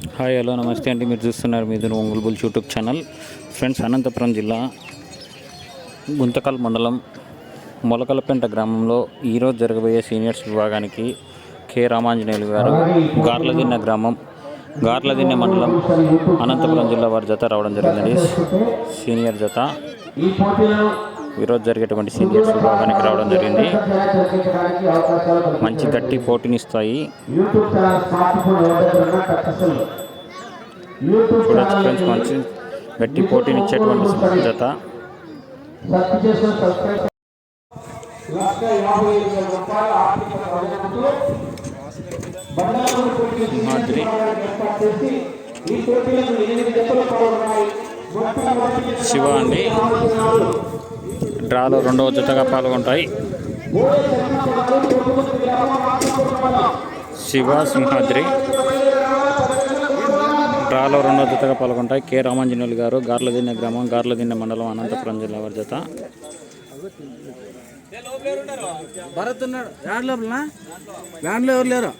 Hi hello నమస్తే అండి. మీరు చూస్తున్నారు మీద ఒంగుల్ బుల్ యూట్యూబ్ ఛానల్. ఫ్రెండ్స్ అనంతపురం జిల్లా గుంతకల్ మండలం మొలకలపెంట గ్రామంలో ఈరోజు జరగబోయే సీనియర్స్ విభాగానికి కె. రామాంజనేయులు గారు గార్లదిన్నె గ్రామం గార్లదిన్నె మండలం అనంతపురం జిల్లా వారి జత రావడం జరిగిందండి. సీనియర్ జత. ఈరోజు జరిగేటువంటి సీనియర్స్ విభాగానికి రావడం జరిగింది. మంచి గట్టి పోటీనిస్తాయి. యూట్యూబ్ చూడొచ్చు ఫ్రెండ్స్ మంచి గట్టి పోటీనిచ్చేటువంటి జత మాదిరి. శివ అండి. డ్రాలో రెండవ జతగా పాల్గొంటాయి. శివ సింహాద్రి. డ్రాలో రెండవ జతగా పాల్గొంటాయి. కె రామాంజనేయులు గారు గార్లదిన్నె గ్రామం గార్లదిన్నె మండలం అనంతపురం జిల్లా వారి జత. భరత్ ఉన్నాడు. వ్యాన్ వ్యాన్లో ఎవరు లేరు?